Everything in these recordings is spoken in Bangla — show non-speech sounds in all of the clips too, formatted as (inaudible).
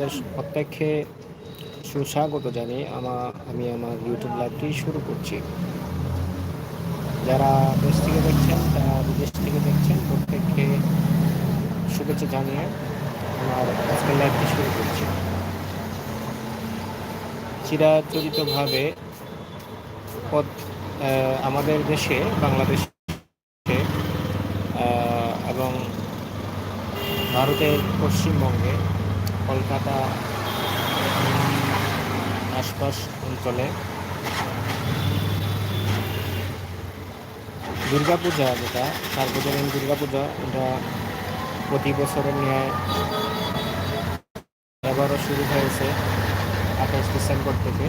আপনাদের প্রত্যেককে সুস্বাগত জানিয়ে আমার আমি আমার ইউটিউব লাইভটি শুরু করছি। যারা দেশ থেকে দেখছেন তারা বিদেশ থেকে দেখছেন, প্রত্যেককে শুভেচ্ছা জানিয়ে আমার আজকের লাইভটি শুরু করছি। চিরাচরিতভাবে আমাদের দেশে, বাংলাদেশে এবং ভারতের পশ্চিমবঙ্গে কলকাতা আশপাশ অঞ্চলে। দুর্গাপূজা যেটা, সার্বজনীন দুর্গাপূজা, এটা প্রতি বছরের ন্যায় এবারও শুরু হয়েছে আঠাশ ডিসেম্বর থেকে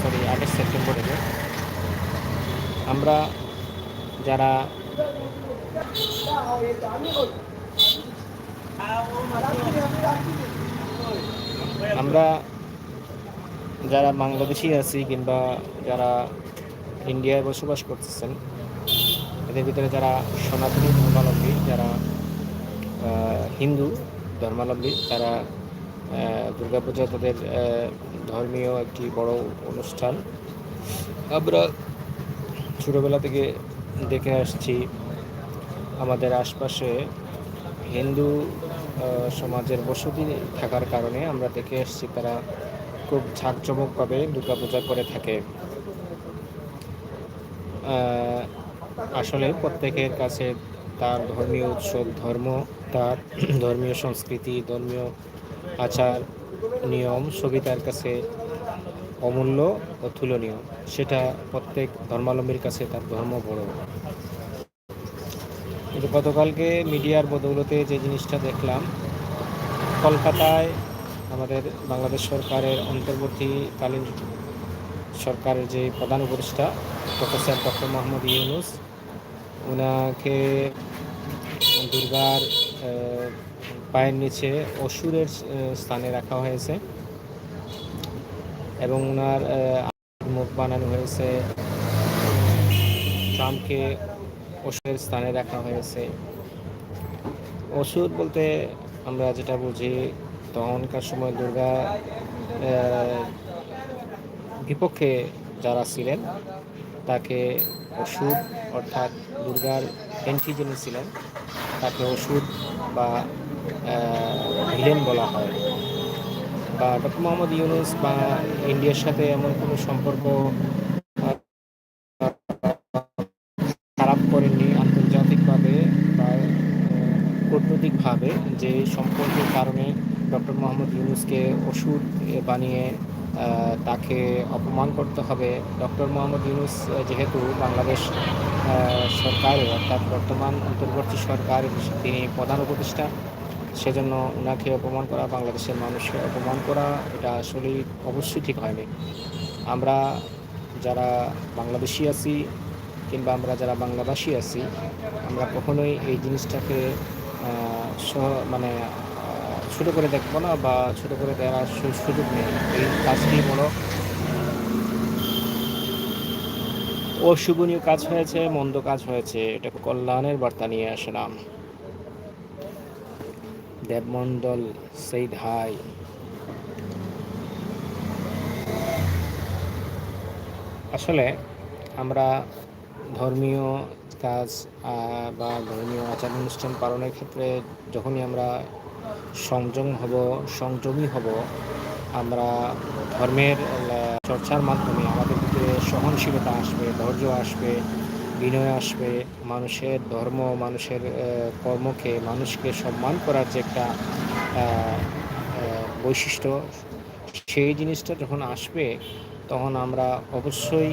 সরি আঠাশ সেপ্টেম্বর থেকে। আমরা যারা আমরা যারা বাংলাদেশি আছি কিংবা যারা ইন্ডিয়ায় বসবাস করতেছেন, এদের ভিতরে যারা সনাতনী ধর্মাবলম্বী, যারা হিন্দু ধর্মাবলম্বী, তারা দুর্গাপূজা তাদের ধর্মীয় একটি বড় অনুষ্ঠান। আমরা ছোটোবেলা থেকে দেখে আসছি, আমাদের আশপাশে হিন্দু সমাজের বসতি থাকার কারণে আমরা দেখে এসেছি তারা খুব ঝাঁকজমকভাবে দুর্গাপূজা করে থাকে। আসলে প্রত্যেকের কাছে তার ধর্মীয় উৎসব, ধর্ম, তার (clears throat) ধর্মীয় সংস্কৃতি, ধর্মীয় আচার, নিয়ম সবই তার কাছে অমূল্য ও তুলনীয়। সেটা প্রত্যেক ধর্মাবলম্বীর কাছে তার ধর্ম বড়। কিন্তু গতকালকে মিডিয়ার বদৌলতে যে জিনিসটা দেখলাম, কলকাতায় আমাদের বাংলাদেশ সরকারের অন্তর্বর্তীকালীন সরকারের যে প্রধান উপদেষ্টা প্রফেসর ডক্টর মোহাম্মদ ইউনুস, ওনাকে দুর্গার পায়ের নিচে অসুরের স্থানে রাখা হয়েছে এবং ওনার মুখ বানানো হয়েছে। ট্রাম্পকে অসুরের স্থানে রাখা হয়েছে। অসুর বলতে আমরা যেটা বুঝি, তখনকার সময় দুর্গা বিপক্ষে যারা ছিলেন, তাকে ওষুধ অর্থাৎ দুর্গার অ্যান্টি যিনি ছিলেন, তাকে ওষুধ বা ভিলেন বলা হয়। বা ডক্টর মোহাম্মদ ইউনুস বা ইন্ডিয়ার সাথে এমন কোনো সম্পর্ক বানিয়ে তাকে অপমান করতে হবে। ডক্টর মোহাম্মদ ইউনুস যেহেতু বাংলাদেশ সরকারের অর্থাৎ বর্তমান অন্তর্বর্তী সরকার, তিনি প্রধান উপদেষ্টা, সেজন্য ওনাকে অপমান করা, বাংলাদেশের মানুষকে অপমান করা, এটা আসলেই অবশ্যই ঠিক হয়নি। আমরা যারা বাংলাদেশি আছি কিংবা আমরা যারা বাংলাভাষী আছি, আমরা কখনোই এই জিনিসটাকে মানে ছোটো করে দেখব না বা ছোটো করে দেওয়ার সুযোগ নেই। এই কাজটি বড় অশুভনীয় কাজ হয়েছে, মন্দ কাজ হয়েছে এটা কল্যাণের বার্তা নিয়ে আসলাম। দেবমন্ডল সেই হাই আসলে আমরা ধর্মীয় কাজ বা ধর্মীয় আচার অনুষ্ঠান পালনের ক্ষেত্রে যখনই আমরা সংযম হব, সংযমী হব। আমরা ধর্মের চর্চার মাধ্যমে আমাদের ভিতরে সহনশীলতা আসবে, ধৈর্য আসবে, বিনয় আসবে। মানুষের ধর্ম, মানুষের কর্মকে, মানুষকে সম্মান করার যে একটা বৈশিষ্ট্য, সেই জিনিসটা যখন আসবে, তখন আমরা অবশ্যই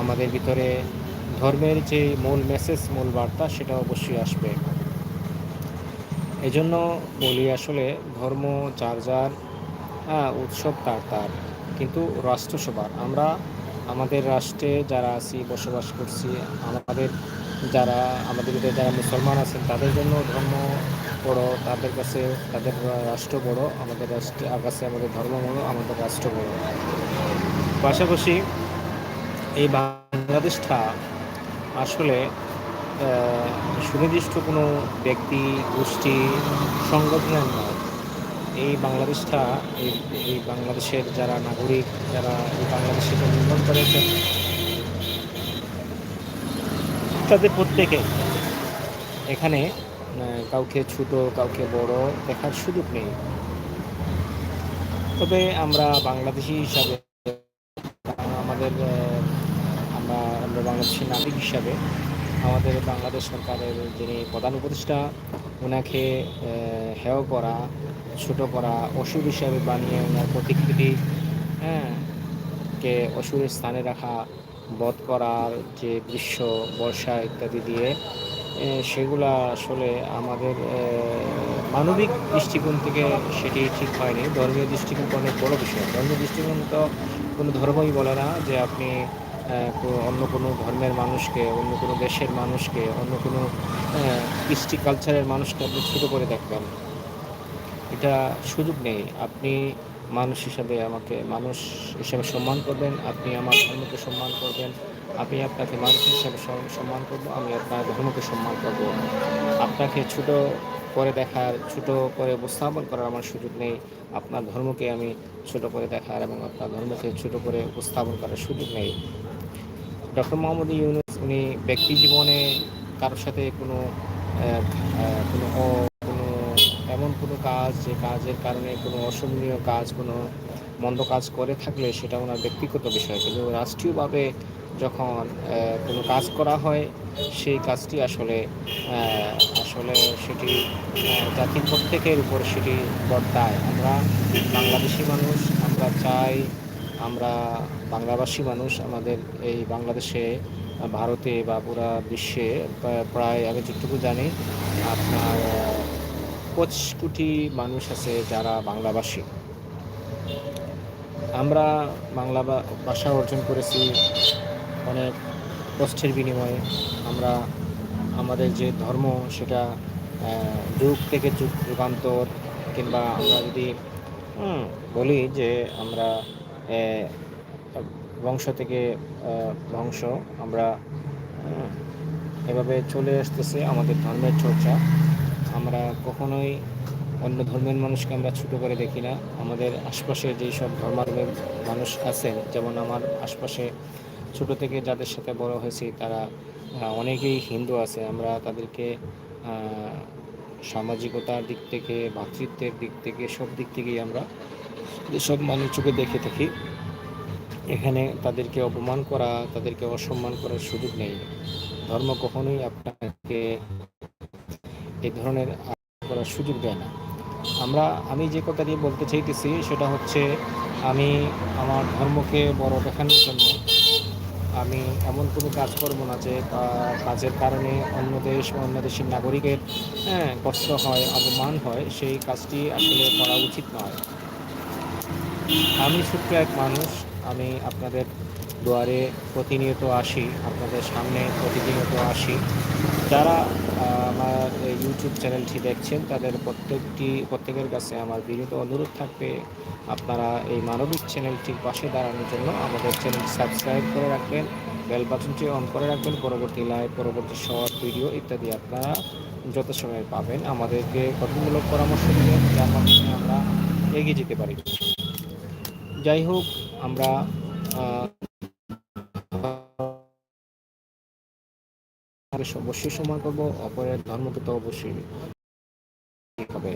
আমাদের ভিতরে ধর্মের যে মূল মেসেজ মূল বার্তা, সেটা অবশ্যই আসবে। এজন্য বলি আসলে ধর্ম, যার যার হ্যাঁ উৎসব তার তার। কিন্তু রাষ্ট্র সবার আমরা আমাদের রাষ্ট্রে যারা আছি, বসবাস করছি, আমাদের যারা, আমাদের ভিতরে যারা মুসলমান আছেন, তাদের জন্য ধর্ম বড়, তাদের কাছে, তাদের রাষ্ট্র বড়, আমাদের রাষ্ট্রে কাছে আমাদের ধর্ম বড়, আমাদের রাষ্ট্র বড়। পাশাপাশি এই বাংলাদেশটা আসলে সুনির্দিষ্ট কোনো ব্যক্তি, গোষ্ঠী সংগঠনের নয় এই বাংলাদেশটা, এই বাংলাদেশের যারা নাগরিক, যারা এই বাংলাদেশে জন্মগ্রহণ করেছেন, তাদের প্রত্যেকে এখানে কাউকে ছোট, কাউকে বড় দেখার সুযোগ নেই। তবে আমরা বাংলাদেশি হিসাবে, আমাদের আমরা আমরা বাংলাদেশি নাগরিক হিসাবে আমাদের বাংলাদেশ সরকারের যিনি প্রধান উপদেষ্টা ওনাকে হেয় করা, ছোট করা, অসুর হিসাবে বানিয়ে ওনার প্রতিকৃতি হ্যাঁ কে অসুরের স্থানে রাখা, বধ করার যে দৃশ্য, বর্ষা ইত্যাদি দিয়ে সেগুলা আসলে আমাদের মানবিক দৃষ্টিকোণ থেকে সেটি ঠিক হয়নি। ধর্মীয় দৃষ্টিকোণ অনেক বড় বিষয়। ধর্মীয় দৃষ্টিকোণ তো কোনো ধর্মই বলে না যে আপনি অন্য কোনো ধর্মের মানুষকে, অন্য কোনো দেশের মানুষকে, অন্য কোনো কৃষ্টি কালচারের মানুষকে আপনি ছোটো করে দেখবেন। এটা সুযোগ নেই। আপনি মানুষ হিসাবে আমাকে, মানুষ হিসাবে সম্মান করবেন, আপনি আমার ধর্মকে সম্মান করবেন, আমি আপনাকে মানুষ হিসাবে সম্মান করব, আমি আপনার ধর্মকে সম্মান করব। আপনাকে ছোট করে দেখার, ছোট করে উপস্থাপন করার আমার সুযোগ নেই। আপনার ধর্মকে আমি ছোট করে দেখার এবং আপনার ধর্মকে ছোট করে উপস্থাপন করার সুযোগ নেই। ডক্টর মোহাম্মদ ইউনুস, উনি ব্যক্তি জীবনে কারোর সাথে কোনো কোনো কোনো এমন কোনো কাজ, যে কাজের কারণে কোনো অসম্মানীয় কাজ, কোনো মন্দ কাজ করে থাকলে সেটা ওনার ব্যক্তিগত বিষয়। কিন্তু রাষ্ট্রীয়ভাবে যখন কোনো কাজ করা হয়, সেই কাজটি আসলে আসলে সেটি জাতির প্রত্যেকের উপর সেটি বর্তায়। আমরা বাংলাদেশি মানুষ, আমরা চাই, আমরা বাংলাভাষী মানুষ আমাদের এই বাংলাদেশে, ভারতে বা পুরা বিশ্বে প্রায়, আমি যেটুকু জানি, আপনার, পঁচিশ কোটি মানুষ আছে যারা বাংলাভাষী। আমরা বাংলা ভাষা অর্জন করেছি অনেক কষ্টের বিনিময়ে। আমরা, আমাদের যে ধর্ম সেটা যুগ থেকে যুগ যুগান্তর, কিংবা আমরা যদি বলি যে আমরা বংশ থেকে বংশ। আমরা এভাবে চলে আসতেছে আমাদের ধর্মের চর্চা। আমরা কখনোই অন্য ধর্মের মানুষকে আমরা ছোটো করে দেখি না। আমাদের আশপাশে যেই সব ধর্মাবলম্বী মানুষ আছেন, যেমন আমার আশপাশে ছোট থেকে যাদের সাথে বড় হয়েছি, তারা অনেকেই হিন্দু আছে। আমরা তাদেরকে সামাজিকতার দিক থেকে, ভাতৃত্বের দিক থেকে, সব দিক থেকেই আমরা সব মানুষ চোখে দেখে থাকি এখানে তাদেরকে অপমান করা, তাদেরকে অসম্মান করার সুযোগ নেই। ধর্ম কখনোই আপনাকে এই ধরনের করার সুযোগ দেয় না। আমরা, আমি যে কথা দিয়ে বলতে চাইতেছি সেটা হচ্ছে, আমি আমার ধর্মকে বড় দেখানোর জন্য আমি এমন কোনো কাজ করব না যে কাজের কারণে অন্য দেশ অন্য দেশের নাগরিকের হ্যাঁ কষ্ট হয়, অপমান হয়, সেই কাজটি আসলে করা উচিত নয়। আমি ছোট্ট এক মানুষ আমি আপনাদের দুয়ারে প্রতিনিয়ত আসি, আপনাদের সামনে প্রতিনিয়ত আসি। যারা আমার ইউটিউব চ্যানেলটি দেখছেন, তাদের প্রত্যেকটি, প্রত্যেকের কাছে আমার বিনীত অনুরোধ থাকবে আপনারা এই মানবিক চ্যানেলটির পাশে দাঁড়ানোর জন্য। আমাদের চ্যানেল সাবস্ক্রাইব করে রাখবেন বেল বাটনটি অন করে রাখবেন, পরবর্তী লাইভ পরবর্তী শর্ট ভিডিও ইত্যাদি আপনারা যত সময় পাবেন আমাদেরকে গঠনমূলক পরামর্শ দিবেন, যার মাধ্যমে আমরা এগিয়ে যেতে পারি। যাই হোক, আমরা অবশ্যই সম্মান করব অপরের ধর্মকে তো অবশ্যই হবে।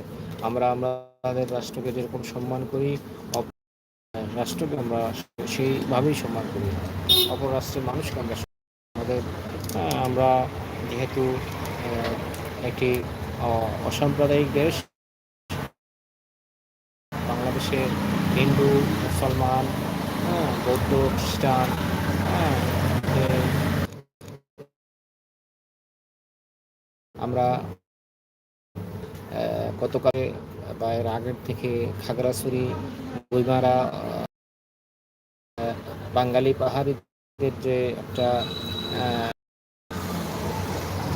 আমরা আমাদের রাষ্ট্রকে যেরকম সম্মান করি রাষ্ট্রকে আমরা সেইভাবেই সম্মান করি। অপর রাষ্ট্রের মানুষকে আমরা আমাদের আমরা যেহেতু একটি অসাম্প্রদায়িক দেশ বাংলাদেশে হিন্দু, মুসলমান হ্যাঁ বৌদ্ধ, খ্রিস্টান হ্যাঁ আমরা গতকালে বা এর আগের থেকে খাগড়াছড়ি বইমারা বাঙালি পাহাড়িদের যে একটা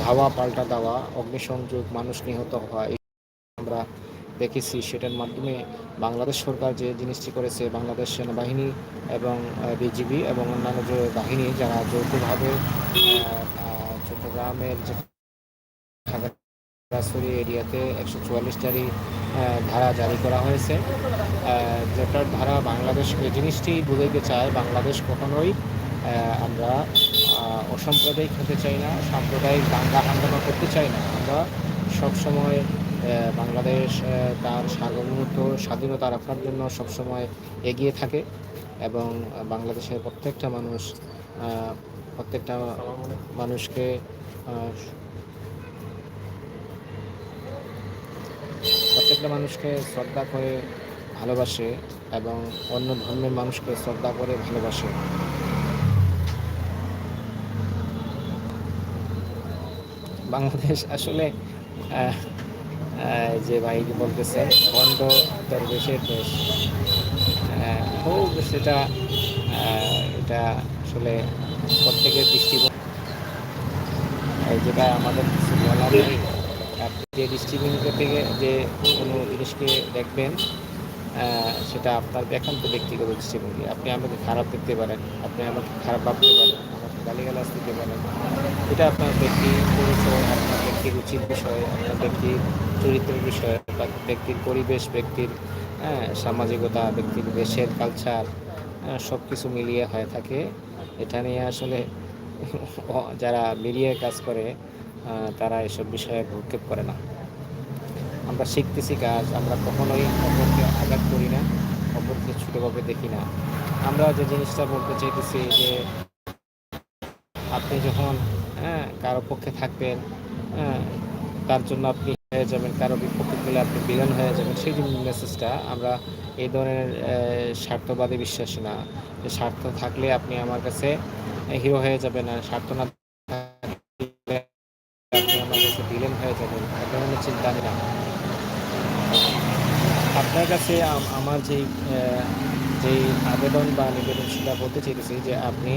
ধাওয়া, পাল্টা দেওয়া, অগ্নিসংযোগ, মানুষ নিহত হওয়া আমরা দেখেছি, সেটার মাধ্যমে বাংলাদেশ সরকার যে জিনিসটি করেছে, বাংলাদেশ সেনাবাহিনী এবং বিজিবি এবং অন্যান্য যে বাহিনী যারা যৌথভাবে চট্টগ্রামের যে খাগড়াছড়ি এরিয়াতে একশো চুয়াল্লিশটারই ধারা জারি করা হয়েছে। যেটার ধারা বাংলাদেশ, এই জিনিসটি বুঝাইতে চায়, বাংলাদেশ কখনোই আমরা অসাম্প্রদায়িক হতে চাই না, সাম্প্রদায়িক দাঙ্গা হাঙ্গামা করতে চাই না। আমরা সবসময় বাংলাদেশ তার সার্বভৌমত্ব, স্বাধীনতা রাখার জন্য সবসময় এগিয়ে থাকে এবং বাংলাদেশের প্রত্যেকটা মানুষ প্রত্যেকটা মানুষকে প্রত্যেকটা মানুষকে শ্রদ্ধা করে ভালোবাসে এবং অন্য ধর্মের মানুষকে শ্রদ্ধা করে ভালোবাসে। বাংলাদেশ আসলে যে ভাই বলতেছেন খণ্ড দরবেশের দেশ। হোক সেটা এটা আসলে প্রত্যেকের দৃষ্টিভঙ্গি। যেটা আমাদের কিছু বলা নেই, আপনি যে দৃষ্টিভঙ্গি থেকে যে কোনো জিনিসকে দেখবেন সেটা আপনার একান্ত ব্যক্তিগত দৃষ্টিভঙ্গি। আপনি আমাকে খারাপ দেখতে পারেন, আপনি আমাকে খারাপ ভাবতে পারেন, আমাকে গালিগালাজ দিতে পারেন। এটা আপনার পরিচয় আপনার ব্যক্তির উচিত বিষয়, ব্যক্তির চরিত্রের বিষয়, ব্যক্তির পরিবেশ, ব্যক্তির হ্যাঁ সামাজিকতা, ব্যক্তির দেশের কালচার সব কিছু মিলিয়ে হয়ে থাকে। এটা নিয়ে আসলে (laughs) যারা মিলিয়ে কাজ করে তারা এসব বিষয়ে ভূক্ষেপ করে না। আমরা শিখতেছি কাজ, আমরা কখনোই অপরকে আঘাত করি না, অপরকে ছোটোভাবে দেখি না। আমরা যে জিনিসটা বলতে চাইতেছি যে, আপনি যখন হ্যাঁ কারও পক্ষে থাকবেন তার জন্য আপনি হয়ে যাবেন, কারও বিপক্ষে গেলে আপনি বিলন হয়ে যাবেন, সেই যে মেসেজটা আমরা এই ধরনের স্বার্থবাদী বিশ্বাসী না। স্বার্থ থাকলে আপনি আমার কাছে হিরো হয়ে যাবেন আর স্বার্থ না আপনি আমার কাছে বিলেন হয়ে যাবেন এক ধরনের চিন্তা না। আপনার কাছে আমার যেই যেই আবেদন বা নিবেদন সেটা বলতে চাইতেছি যে আপনি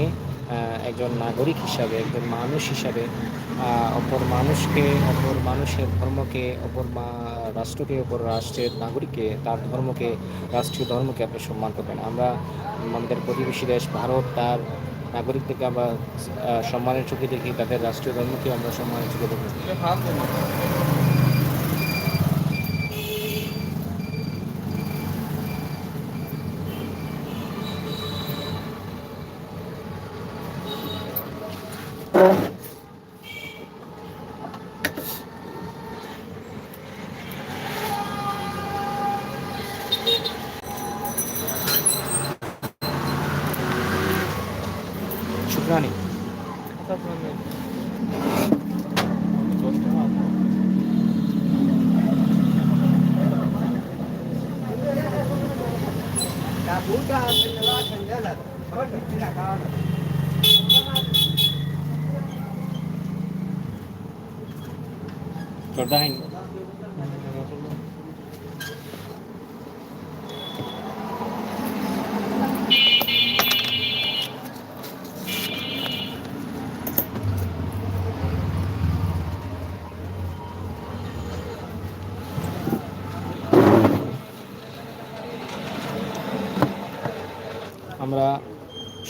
একজন নাগরিক হিসাবে, একজন মানুষ হিসাবে অপর মানুষকে, অপর মানুষের ধর্মকে, অপর রাষ্ট্রকে, অপর রাষ্ট্রের নাগরিককে, তার ধর্মকে, রাষ্ট্রীয় ধর্মকে আপনি সম্মান করবেন। আমরা আমাদের প্রতিবেশী দেশ ভারত, তার নাগরিকদেরকে আমরা সম্মানের চোখে দেখি, তাদের রাষ্ট্রীয় ধর্মকে আমরা সম্মানের চোখে দেখি।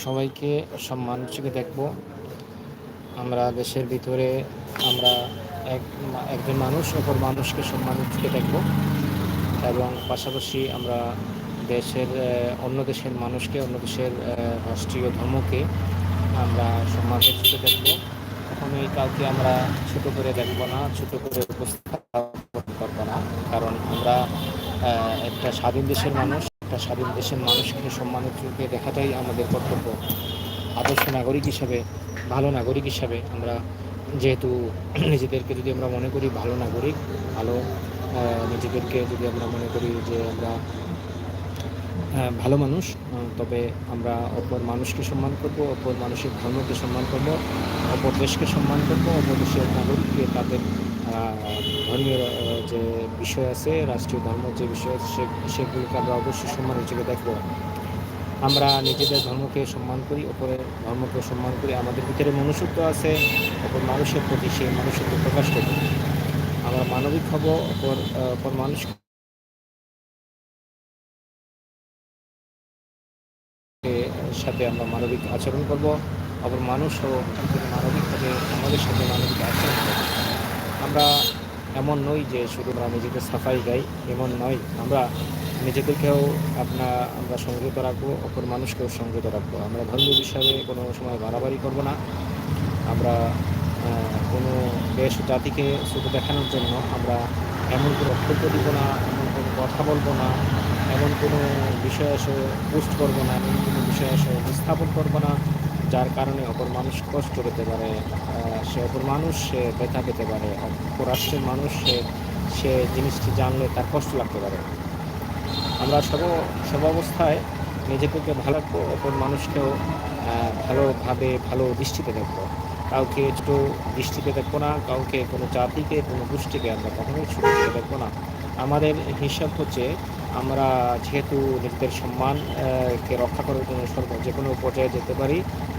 সবাইকে সম্মান চোখে দেখব। আমরা দেশের ভিতরে আমরা এক একজন মানুষ, অপর মানুষকে সম্মান চোখে দেখব। এবং পাশাপাশি আমরা দেশের অন্য দেশের মানুষকে, অন্য দেশের রাষ্ট্রীয় ধর্মকে আমরা সম্মানের চোখে দেখব। কখনোই কাউকে আমরা ছোট করে দেখব না, ছোট করে উপস্থাপন করব না। কারণ আমরা একটা স্বাধীন দেশের মানুষ। একটা স্বাধীন দেশের মানুষকে সম্মানের চোখে দেখাটাই আমাদের কর্তব্য। আদর্শ নাগরিক হিসাবে, ভালো নাগরিক হিসাবে আমরা যেহেতু নিজেদেরকে যদি আমরা মনে করি ভালো নাগরিক, ভালো নিজেদেরকে যদি আমরা মনে করি যে আমরা ভালো মানুষ তবে আমরা অপর মানুষকে সম্মান করব, অপর মানুষের ধর্মকে সম্মান করব, অপর দেশকে সম্মান করব, অপর দেশের নাগরিককে তাদের ধর্মীয় যে বিষয় আছে, রাষ্ট্রীয় ধর্ম যে বিষয় আছে সেগুলোকে আমরা অবশ্যই সম্মান হিসেবে দেখব। আমরা নিজেদের ধর্মকে সম্মান করি, অপরের ধর্মকে সম্মান করি। আমাদের ভিতরে মনুষ্যত্ব আছে, অপর মানুষের প্রতি সেই মনুষ্যত্ব প্রকাশ করব। আমরা মানবিক হব, অপর অপর মানুষ সাথে আমরা মানবিক আচরণ করব, অপর মানুষও মানবিকভাবে আমাদের সাথে মানবিক আচরণ করব। আমরা এমন নই যে শুধু আমরা নিজেদের সাফাই গাই, এমন নয়। আমরা নিজেদেরকেও আপনার আমরা সংযত রাখব, অপর মানুষকেও সংযত রাখব। আমরা ধর্মীয় বিষয়ে কোনো সময় বাড়াবাড়ি করব না। আমরা কোনো দেশ জাতিকে শুধু দেখানোর জন্য আমরা এমন কোনো বক্তব্য দিব না, এমন কোনো কথা বলব না, এমন কোনো বিষয় এসে পোস্ট করব না, এমন কোনো বিষয় এসে উপস্থাপন করব না। যার কারণে অপর মানুষ কষ্ট পেতে পারে সে অপর মানুষ, সে ব্যথা পেতে পারে, অপর রাষ্ট্রের মানুষ, সে সে জিনিসটি জানলে তার কষ্ট লাগতে পারে। আমরা সব সব অবস্থায় নিজেদেরকে ভালো রাখব, অপর মানুষকেও ভালোভাবে ভালো দৃষ্টিতে দেখব। কাউকে ছোটো দৃষ্টিতে দেখব না, কাউকে কোনো জাতিকে কোনো গোষ্ঠীকে আমরা কখনোই ছোটো দেখব না। আমাদের হিসাব হচ্ছে আমরা যেহেতু নিজেদের সম্মানকে রক্ষা করার জন্য সর্ব যে কোনো পর্যায়ে যেতে পারি,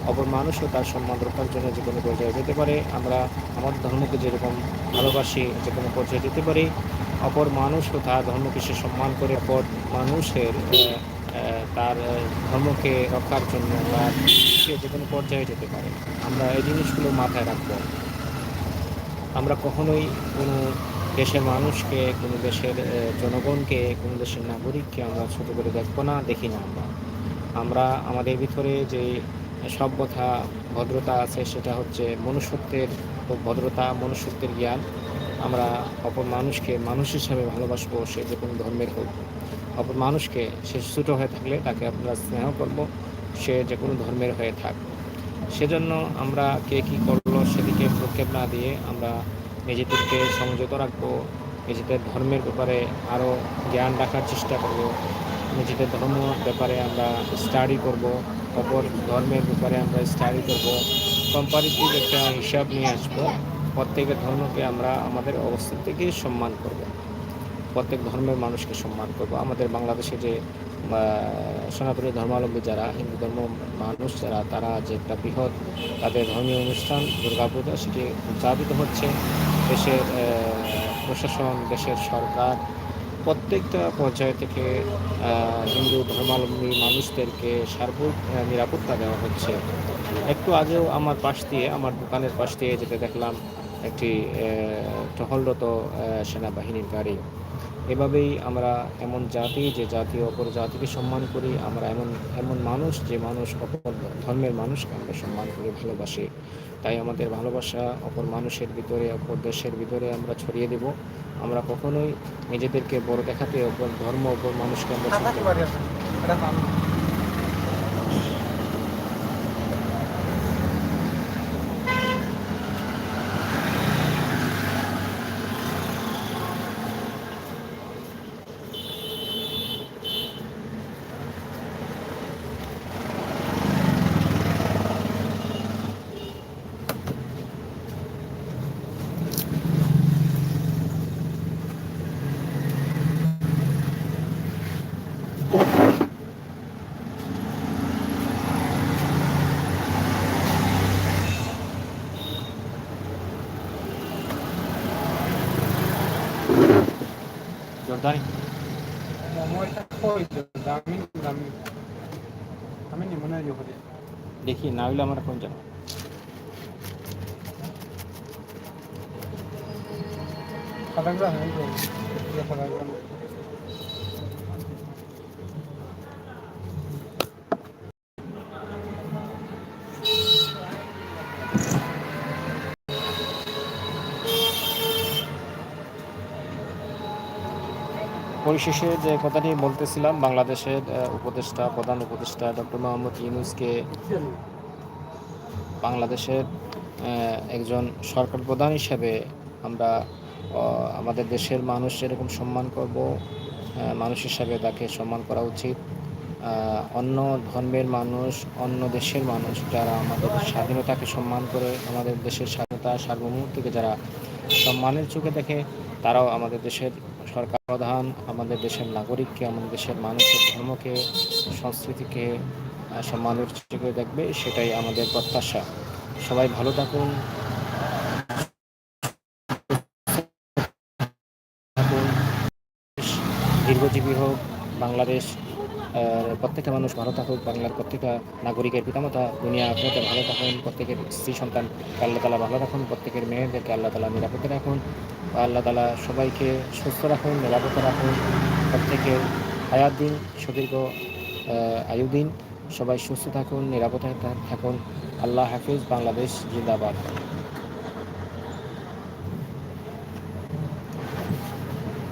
অপর মানুষও তার সম্মান রক্ষার জন্য যে কোনো পর্যায়ে যেতে পারে। আমরা আমাদের ধর্মকে যেরকম ভালোবাসি, যে কোনো পর্যায়ে যেতে পারি। অপর মানুষও তার ধর্মকে সে সম্মান করে, অপর মানুষের তার ধর্মকে রক্ষার জন্য তার সে যে কোনো পর্যায়ে যেতে পারে। আমরা এই জিনিসগুলো মাথায় রাখব। আমরা কখনোই কোনো দেশের মানুষকে, কোনো দেশের জনগণকে, কোনো দেশের নাগরিককে আমরা ছোটো করে দেখব না, দেখি না আমরা। আমরা আমাদের ভিতরে যে সভ্যতা, ভদ্রতা আছে, সেটা হচ্ছে মনুষ্যত্বের ভদ্রতা, মনুষ্যত্বের জ্ঞান। আমরা অপর মানুষকে মানুষ হিসাবে ভালোবাসবো, সে যে কোনো ধর্মের হোক। অপর মানুষকে, সে ছোটো হয়ে থাকলে তাকে আমরা স্নেহ করব, সে যে কোনো ধর্মের হয়ে থাক। সেজন্য আমরা কে কী করল সেদিকে প্রক্ষেপ না দিয়ে আমরা নিজেদেরকে সংযত রাখব, নিজেদের ধর্মের ব্যাপারে আরও জ্ঞান রাখার চেষ্টা করব, নিজেদের ধর্ম ব্যাপারে আমরা স্টাডি করব, অপর ধর্মের ব্যাপারে আমরা স্টাডি করব কম্পারিটিভ একটা হিসাব নিয়ে আসব, প্রত্যেকের ধর্মকে আমরা আমাদের অবস্থান থেকে সম্মান করব, প্রত্যেক ধর্মের মানুষকে সম্মান করব। আমাদের বাংলাদেশে যে সনাতনী ধর্মাবলম্বী যারা, হিন্দু ধর্ম মানুষ যারা, তারা যে একটা বৃহৎ তাদের ধর্মীয় অনুষ্ঠান, দুর্গাপূজা, সেটি উদযাপিত হচ্ছে। দেশের প্রশাসন, দেশের সরকার, প্রত্যেকটা পর্যায় থেকে হিন্দু ধর্মাবলম্বী মানুষদেরকে সার্বিক নিরাপত্তা দেওয়া হচ্ছে। একটু আগেও আমার পাশ দিয়ে, আমার দোকানের পাশ দিয়ে যেতে দেখলাম একটি টহলরত সেনাবাহিনীর গাড়ি। এভাবেই আমরা এমন জাতি, যে জাতি অপর জাতিকে সম্মান করি, আমরা এমন এমন মানুষ, যে মানুষ অপর ধর্মের মানুষকে আমরা সম্মান করি, ভালোবাসি। তাই আমাদের ভালোবাসা অপর মানুষের ভিতরে অপর দেশের ভিতরে আমরা ছড়িয়ে দেব। আমরা কখনোই নিজেদেরকে বড় দেখাতে অপর ধর্ম অপর মানুষকে আমরা Jordani. দেখি না হইলে আমার কোন জানো। পরিশেষে যে কথাটি বলতেছিলাম, বাংলাদেশের উপদেষ্টা, প্রধান উপদেষ্টা ডক্টর মোহাম্মদ ইউনুসকে বাংলাদেশের একজন সরকার প্রধান হিসেবে আমরা আমাদের দেশের মানুষ যেরকম সম্মান করব মানুষ হিসাবে তাকে সম্মান করা উচিত। অন্য ধর্মের মানুষ, অন্য দেশের মানুষ যারা আমাদের স্বাধীনতাকে সম্মান করে, আমাদের দেশের স্বাধীনতা সার্বভৌমত্বকে যারা সম্মানের চোখে দেখে, তারাও আমাদের দেশের সরকার প্রধান আমাদের দেশের নাগরিককে, আমাদের দেশের মানুষের ধর্মকে, সংস্কৃতিকে সম্মানের চোখে দেখবে, সেটাই আমাদের প্রত্যাশা। সবাই ভালো থাকুন। দীর্ঘজীবী হোক, বাংলাদেশ প্রত্যেকটা মানুষ ভালো থাকুক, বাংলার প্রত্যেকটা নাগরিকের পিতামাতা, দুনিয়া আখেরাতে ভালো থাকুন, প্রত্যেকের স্ত্রী সন্তান আল্লাহ তালা ভালো রাখুন, প্রত্যেকের মেয়েদেরকে আল্লাহ তালা নিরাপদে রাখুন। আল্লাহ তালা সবাইকে সুস্থ রাখুন, নিরাপদে রাখুন। প্রত্যেকের হায়াত দিন, সুদীর্ঘ আয়ু দিন। সবাই সুস্থ থাকুন, নিরাপদে থাকুন। আল্লাহ হাফিজ, বাংলাদেশ জিন্দাবাদ।